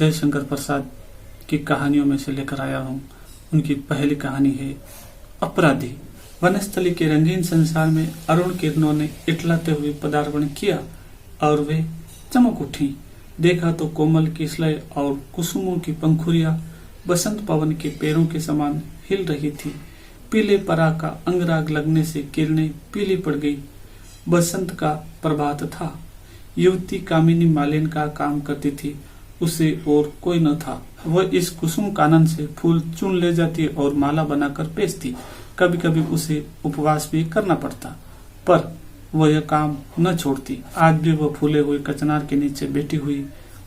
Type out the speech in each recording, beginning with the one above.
जयशंकर प्रसाद की कहानियों में से लेकर आया हूँ। उनकी पहली कहानी है अपराधी। वनस्थली के रंगीन संसार में अरुण किरणों ने इटलाते हुए पदार्पण किया और वे चमक उठी। देखा तो कोमल की किसलय और कुसुमों की पंखुरिया बसंत पवन के पैरों के समान हिल रही थी। पीले परा का अंगराग लगने से किरणें पीली पड़ गई। बसंत का प्रभात था। युवती कामिनी मालिन का काम करती थी उसे और कोई न था। वह इस कुसुम कानन से फूल चुन ले जाती और माला बनाकर बेचती। कभी कभी उसे उपवास भी करना पड़ता, पर वह यह काम न छोड़ती। आज भी वह फूले हुए कचनार के नीचे बैठी हुई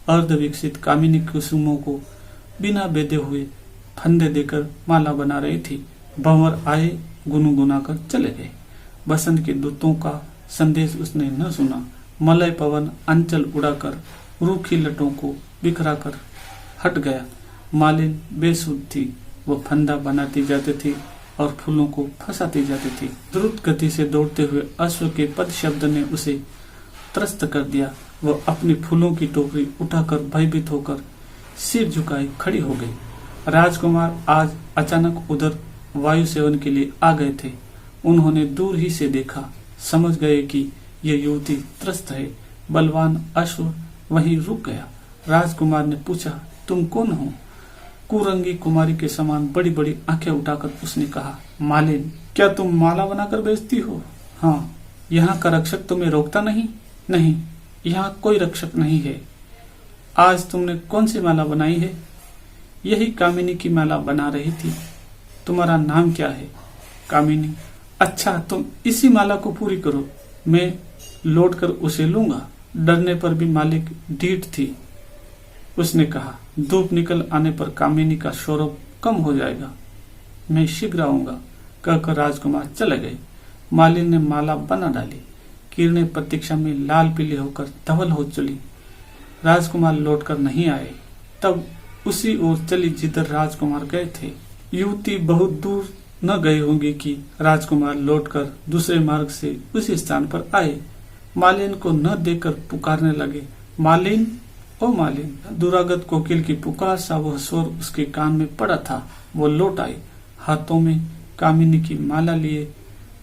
अर्ध विकसित कामिनी कुसुमों को बिना बेदे हुए फंदे देकर माला बना रही थी। भंवर आए गुनगुना कर चले गए। बसंत के दूतों का संदेश उसने न सुना। मलय पवन अंचल उड़ाकर रूखी लटों को बिखरा कर हट गया। मालिन बेसुध थी। वो फंदा बनाती जाती थी और फूलों को फंसाती जाती थी। द्रुत गति से दौड़ते हुए अश्व के पद शब्द ने उसे त्रस्त कर दिया। वह अपनी फूलों की टोकरी उठाकर भयभीत होकर सिर झुकाए खड़ी हो गई। राजकुमार आज अचानक उधर वायु सेवन के लिए आ गए थे। उन्होंने दूर ही से देखा। समझ गए कि यह युवती त्रस्त है। बलवान अश्व वहीं रुक गया। राजकुमार ने पूछा, तुम कौन हो? कुरंगी कुमारी के समान बड़ी बड़ी आँखें उठाकर उसने कहा, मालिन, क्या तुम माला बनाकर बेचती हो? हाँ यहाँ का रक्षक तुम्हें रोकता नहीं? नहीं, यहाँ कोई रक्षक नहीं है। आज तुमने कौन सी माला बनाई है? यही कामिनी की माला बना रही थी। तुम्हारा नाम क्या है? कामिनी अच्छा तुम इसी माला को पूरी करो। मैं लौट कर उसे लूँगा। डरने पर भी मालिक ढीठ थी। उसने कहा, धूप निकल आने पर कामिनी का सौरभ कम हो जाएगा। मैं शीघ्र आऊँगा, कहकर राजकुमार चले गए। मालिन ने माला बना डाली। किरणें प्रतीक्षा में लाल पीली होकर धवल हो चली। राजकुमार लौटकर नहीं आए। तब उसी ओर चली जिधर राजकुमार गए थे। युवती बहुत दूर न गए होंगी कि राजकुमार लौटकर दूसरे मार्ग से उसी स्थान पर आए। मालिन को न देखकर पुकारने लगे। मालिन, ओ मालिन, दुरागत कोकिल की पुकार सा वह स्वर उसके कान में पड़ा था। वो लौट आई, हाथों में कामिनी की माला लिए,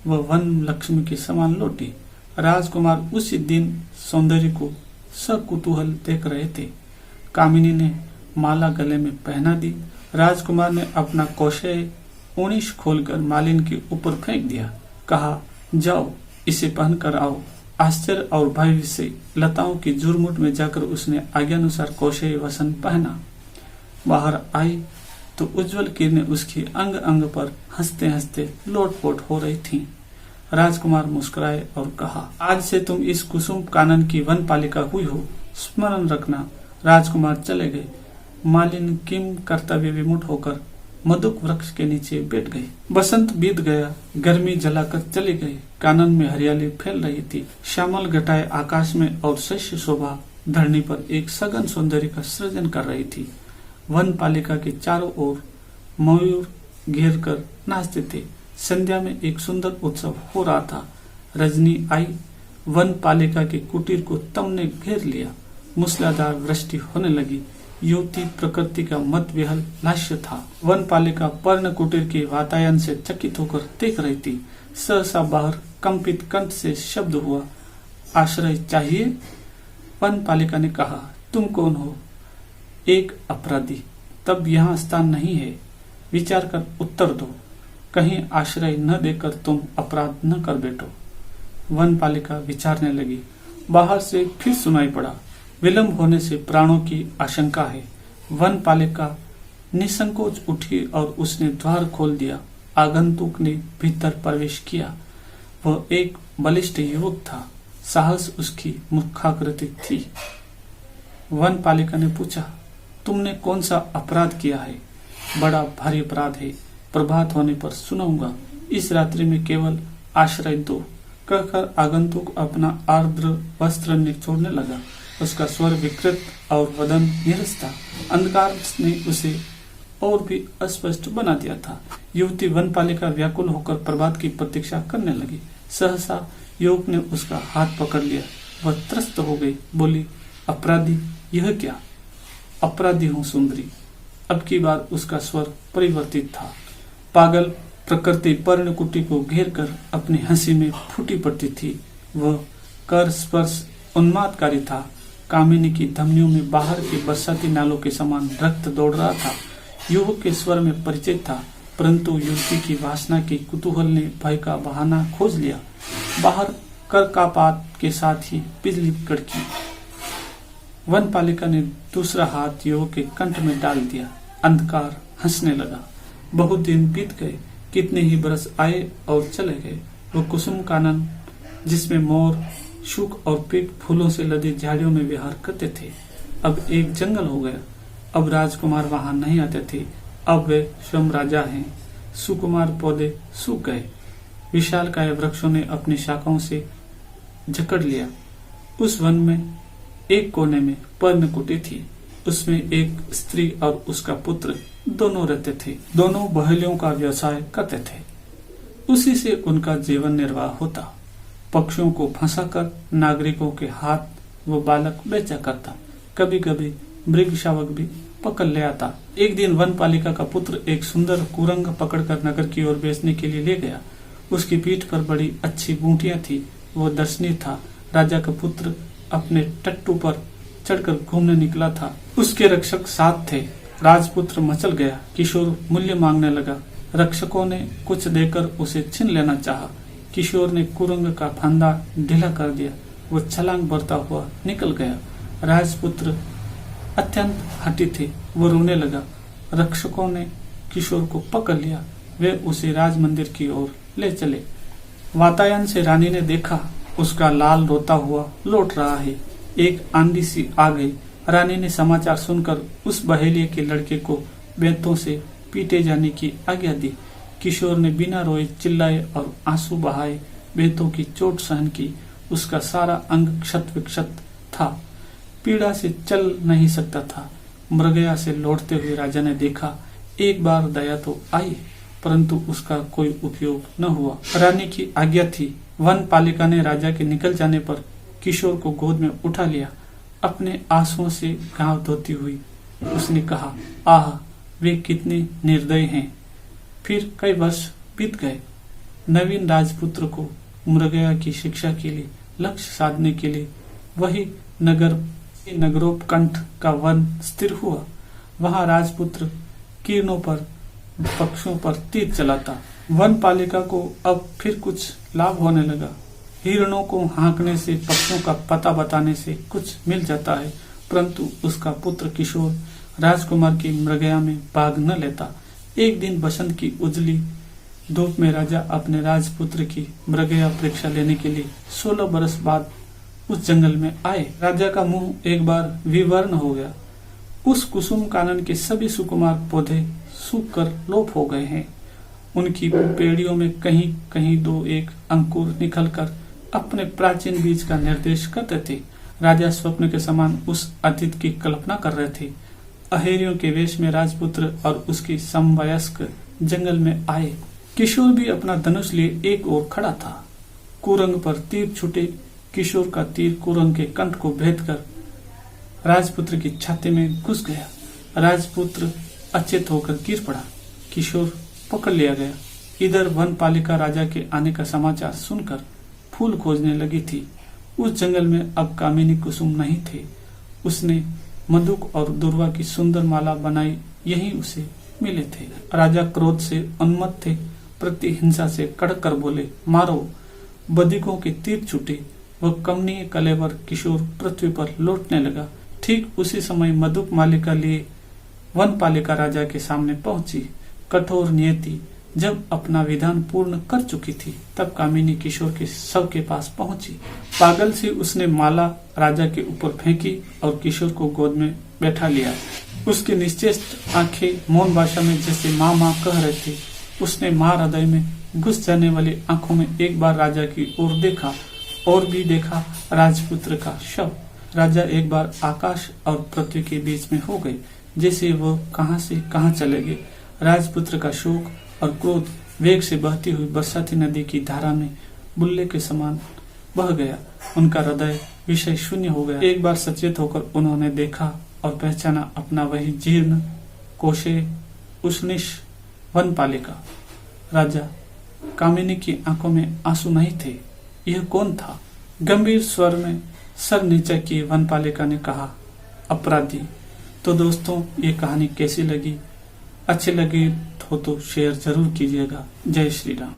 वह वन लक्ष्मी के समान लौटी। राजकुमार उसी दिन सौंदर्य को सकुतूहल देख रहे थे। कामिनी ने माला गले में पहना दी। राजकुमार ने अपना कौशय उनिश खोलकर मालिन के ऊपर फेंक दिया। कहा, जाओ, इसे पहनकर आओ। आश्चर्य और भय से लताओं की जुरमुट में जाकर उसने आज्ञानुसार कौशय वसन पहना। बाहर आई तो उज्जवल किरणें उसकी अंग अंग पर हँसते हँसते लोटपोट हो रही थीं। राजकुमार मुस्कुराए और कहा, आज से तुम इस कुसुम कानन की वन पालिका हुई हो। स्मरण रखना, राजकुमार चले गए। मालिन किम कर्तव्य विमुट होकर मधुक वृक्ष के नीचे बैठ गए बसंत बीत गया, गर्मी जलाकर चली गई। कानन में हरियाली फैल रही थी। श्यामल घटाए आकाश में और शस्य शोभा धरनी पर एक सघन सौंदर्य का सृजन कर रही थी। वन पालिका के चारों ओर मयूर घेर कर नाचते थे। संध्या में एक सुंदर उत्सव हो रहा था। रजनी आई, वन पालिका के कुटीर को तम ने घेर लिया। मूसलाधार वृष्टि होने लगी। युवती प्रकृति का मत विहल लाश्य था। वन पालिका पर्ण कुटीर के वातायन से चकित होकर देख रही थी। सहसा बाहर कंपित कंठ से शब्द हुआ, आश्रय चाहिए? वन पालिका ने कहा, तुम कौन हो? एक अपराधी। तब यहाँ स्थान नहीं है। विचार कर उत्तर दो। कहीं आश्रय न देकर तुम अपराध न कर बैठो वन पालिका विचारने लगी। बाहर से फिर सुनाई पड़ा। विलंब होने से प्राणों की आशंका है। वन पालिका निसंकोच उठी और उसने द्वार खोल दिया। आगंतुक ने भीतर प्रवेश किया। वह एक बलिष्ठ युवक था। साहस उसकी मुखाकृति थी। वन पालिका ने पूछा, तुमने कौन सा अपराध किया है? बड़ा भारी अपराध है। प्रभात होने पर सुनाऊँगा। इस रात्रि में केवल आश्रय दो। कहकर आगंतुक अपना आर्द्र वस्त्र निचोड़ने लगा। उसका स्वर विकृत और वदन निरस था। अंधकार ने उसे और भी अस्पष्ट बना दिया था। युवती वन पालिका व्याकुल होकर प्रभात की प्रतीक्षा करने लगी। सहसा युवक ने उसका हाथ पकड़ लिया। वह त्रस्त हो गई। बोली, अपराधी, यह क्या? अपराधी हूँ सुंदरी। अब की बार उसका स्वर परिवर्तित था। पागल प्रकृति पर्ण कुटी को घेर कर अपनी हँसी में फूटी पड़ती थी। वह कर स्पर्श उन्मादकारी था। कामिनी की धमनियों में बाहर के बरसाती नालों के समान रक्त दौड़ रहा था। युवक के स्वर में परिचित था, परंतु युवती की वासना के कुतूहल ने भय का बहाना खोज लिया। बाहर कर का पात के साथ ही बिजली कड़की। वन पालिका ने दूसरा हाथ युवक के कंठ में डाल दिया। अंधकार हंसने लगा। बहुत दिन बीत गए। कितने ही बरस आए और चले गए। वो कुसुम कानन जिसमें मोर शुक और पीक फूलों से लदी झाड़ियों में विहार करते थे। अब एक जंगल हो गया। अब राजकुमार वहाँ नहीं आते थे। अब वे स्वयं राजा हैं। सुकुमार पौधे सूख गए। विशाल काय वृक्षों ने अपनी शाखाओं से जकड़ लिया। उस वन में एक कोने में पर्णकुटी थी। उसमें एक स्त्री और उसका पुत्र दोनों रहते थे। दोनों बहेलियों का व्यवसाय करते थे। उसी से उनका जीवन निर्वाह होता। पक्षियों को फंसाकर नागरिकों के हाथ वो बालक बेचा करता। कभी कभी मृग शावक भी पकड़ ले आता। एक दिन वन पालिका का पुत्र एक सुंदर कुरंग पकड़कर नगर की ओर बेचने के लिए ले गया। उसकी पीठ पर बड़ी अच्छी बूटियाँ थी। वो दर्शनीय था। राजा का पुत्र अपने टट्टू पर चढ़कर घूमने निकला था। उसके रक्षक साथ थे। राजपुत्र मचल गया। किशोर मूल्य मांगने लगा। रक्षकों ने कुछ देकर उसे छीन लेना चाहा। किशोर ने कुरंग का फंदा ढीला कर दिया। वो छलांग भरता हुआ निकल गया। राजपुत्र अत्यंत हटी थे। वो रोने लगा। रक्षकों ने किशोर को पकड़ लिया। वे उसे राज मंदिर की ओर ले चले। वातायन से रानी ने देखा, उसका लाल रोता हुआ लौट रहा है। एक आंधी सी आ गई। रानी ने समाचार सुनकर उस बहेलिए के लड़के को बेतों से पीटे जाने की आज्ञा दी। किशोर ने बिना रोए चिल्लाए और आँसू बहाए बेतों की चोट सहन की। उसका सारा अंग क्षत विक्षत था। पीड़ा से चल नहीं सकता था। मृगया से लौटते हुए राजा ने देखा, एक बार दया तो आई, परंतु उसका कोई उपयोग न हुआ। रानी की आज्ञा थी। वन पालिका ने राजा के निकल जाने पर किशोर को गोद में उठा लिया। अपने आंसुओं से गाँव धोती हुई। उसने कहा, आह, वे कितने निर्दय हैं। फिर कई वर्ष बीत गए। नवीन राजपुत्र को मृगया की शिक्षा के लिए, लक्ष्य साधने के लिए वही नगर, नगरोपकंठ का वन स्थिर हुआ। वहाँ राजपुत्र किरणों पर, पक्षों पर तीर चलाता। वन पालिका को अब फिर कुछ लाभ होने लगा। हिरणों को हाँकने से पक्षियों का पता बताने से कुछ मिल जाता है, परंतु उसका पुत्र किशोर राजकुमार की मृगया में भाग न लेता। एक दिन बसंत की उजली धूप में राजा अपने राजपुत्र की मृगया परीक्षा लेने के लिए सोलह बरस बाद उस जंगल में आए। राजा का मुँह एक बार विवर्ण हो गया। उस कुसुम कानन के सभी सुकुमार पौधे सूख कर लोप हो गए हैं। उनकी पेड़ियों में कहीं कहीं दो एक अंकुर निकलकर अपने प्राचीन बीज का निर्देश करते थे। राजा स्वप्न के समान उस अतीत की कल्पना कर रहे थे। अहेरियों के वेश में राजपुत्र और उसकी समवयस्क जंगल में आए। किशोर भी अपना धनुष लिए एक ओर खड़ा था। कुरंग पर तीर छुटे किशोर का तीर कुरंग के कंठ को भेद कर राजपुत्र की छाती में घुस गया। राजपुत्र अचेत होकर गिर पड़ा। किशोर पकड़ लिया गया। इधर वन पालिका राजा के आने का समाचार सुनकर फूल खोजने लगी थी। उस जंगल में अब कामिनी कुसुम नहीं थे। उसने मधुक और दुर्वा की सुंदर माला बनाई, यही उसे मिले थे। राजा क्रोध से उन्मत्त थे प्रति हिंसा से कड़क कर बोले, मारो, बदिकों के तीर छुटे। वह कमनीय कलेवर किशोर पृथ्वी पर लौटने लगा। ठीक उसी समय मधुक मालिका लिए वन पालिका राजा के सामने पहुँची। कठोर नियति जब अपना विधान पूर्ण कर चुकी थी, तब कामिनी किशोर के शव के पास पहुँची। पागल से उसने माला राजा के ऊपर फेंकी और किशोर को गोद में बैठा लिया। उसके निश्चेष्ट आँखें मौन भाषा में जैसे माँ माँ कह रहे थे। उसने माँ हृदय में घुस जाने वाली आँखों में एक बार राजा की ओर देखा और भी देखा राजपुत्र का शव। राजा एक बार आकाश और पृथ्वी के बीच में हो गए, जैसे वो कहा से कहा चले गए। राजपुत्र का शोक और क्रोध वेग से बहती हुई बरसाती नदी की धारा में बुल्ले के समान बह गया। उनका हृदय विषय शून्य हो गया। एक बार सचेत होकर उन्होंने देखा और पहचाना अपना वही जीर्ण कोशे उष्णिश वन पालिका राजा कामिनी की आँखों में आँसू नहीं थे। यह कौन था? गंभीर स्वर में सर नीचे की वनपालिका ने कहा, अपराधी तो दोस्तों, ये कहानी कैसी लगी? अच्छी लगी हो तो शेयर ज़रूर कीजिएगा। जय श्री राम।